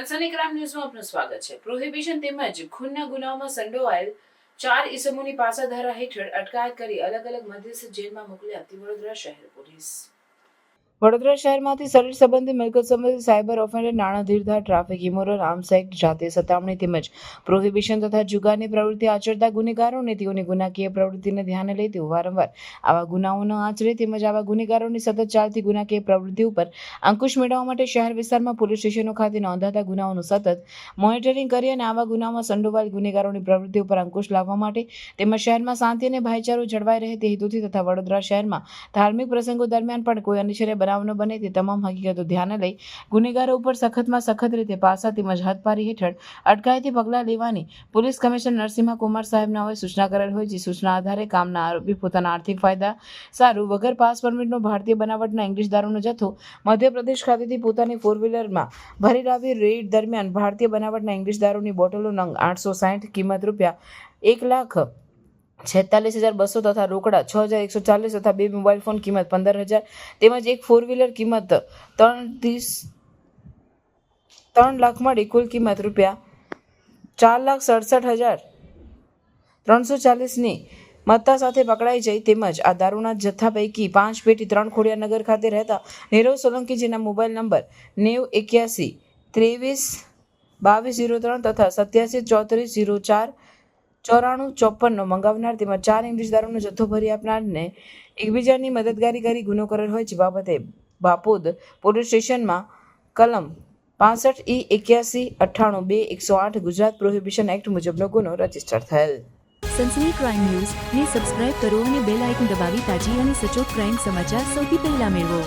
સનસની ન્યૂઝમાં આપનું સ્વાગત છે. પ્રોહિબિશન તેમજ ખૂનના ગુનાઓમાં સંડોવાયેલ ચાર ઇસમોની પાસા ધારા હેઠળ અટકાયત કરી અલગ અલગ મધ્યસ્થ જેલમાં મોકલી આપતી વડોદરા શહેર પોલીસ વડોદરા શહેરમાંથી શરીર સંબંધી મિલકત સંબંધી સાયબર ઓફેન્ડર નાણાં ધીરધાર, ટ્રાફિક ઇમોરલ આર્મ્સ એક્ટ જાતીય સતામણી તેમજ પ્રોહિબિશન તથા જુગારની પ્રવૃત્તિ આચરતા ગુનેગારોને તેઓની ગુનાકીય પ્રવૃત્તિને ધ્યાને લઈ તેઓ વારંવાર આવા ગુનાઓ ન આચરે તેમજ આવા ગુનેગારોની સતત ચાલતી ગુનાકીય પ્રવૃત્તિ ઉપર અંકુશ મેળવવા માટે શહેર વિસ્તારમાં પોલીસ સ્ટેશનો ખાતે નોંધાતા ગુનાઓનું સતત મોનિટરિંગ કરી અને આવા ગુનામાં સંડોવાયેલ ગુનેગારોની પ્રવૃત્તિ ઉપર અંકુશ લાવવા માટે તેમજ શહેરમાં શાંતિ અને ભાઈચારો જળવાઈ રહે તે હેતુથી તથા વડોદરા શહેરમાં ધાર્મિક પ્રસંગો દરમિયાન પણ કોઈ અનિચ્છનીય બનાવ બને તે તમામ હકીકતો ધ્યાને લઈ ગુનેગારો ઉપર સખતમાં સખત રીતે પાસા તેમજ હાથપારી હેઠળ અટકાયતી પગલાં લેવાની પોલીસ કમિશનર નરસિંહ કુમાર સાહેબના સૂચના કરેલ હોય, જે સૂચના આધારે કામના આરોપી પોતાના આર્થિક ફાયદા સારું વગર પાસ પરમિટનો ભારતીય બનાવટના ઇંગ્લિશ દારૂનો જથ્થો મધ્યપ્રદેશ ખાતેથી પોતાની ફોર વ્હીલરમાં ભરી લાવી રેડ દરમિયાન ભારતીય બનાવટના ઇંગ્લિશ દારૂની બોટલો નંગ આઠસો સાઠ કિંમત રૂપિયા એક લાખ છેતાલીસ હજાર બસો તથા રોકડા છ હજાર એકસો ચાલીસ તથા બે મોબાઈલ ફોન કિંમત પંદર હજાર. તેમજ એક ફોર વ્હીલર કિંમત ત્રણ ત્રીસ ત્રણ લાખ મળી કુલ કિંમત રૂપિયા ચાર લાખ સડસઠ હજાર ત્રણસો ચાલીસની મત્તા સાથે પકડાઈ જઈ તેમજ આ દારૂના જથ્થા પૈકી પાંચ પેટી ત્રણ ખોડિયાનગર ખાતે રહેતા નીરવ સોલંકી જેના મોબાઈલ નંબર નેવ એક્યાસી ત્રેવીસ બાવીસ ઝીરો ત્રણ તથા સત્યાસી ચોત્રીસ ઝીરો ચાર ચોરાણું ચોપનનો મંગાવનાર તેમજ ચાર ઇંગ્લિશ દારૂનો જથ્થો ભરી આપનારને એકબીજાની મદદગારી કરી ગુનો કરેલ હોય જે બાબતે બાપોદ પોલીસ સ્ટેશનમાં કલમ પાસઠ ઈ એક્યાસી અઠ્ઠાણું બે એકસો આઠ ગુજરાત પ્રોહિબિશન એક્ટ મુજબનો ગુનો રજિસ્ટર થયેલ. સનસની ક્રાઇમ ન્યૂઝ ને સબસ્ક્રાઇબ કરો અને બેલ આઇકન દબાવી તાજી અને સચોટ ક્રાઇમ સમાચાર સૌથી પહેલા મેળવો.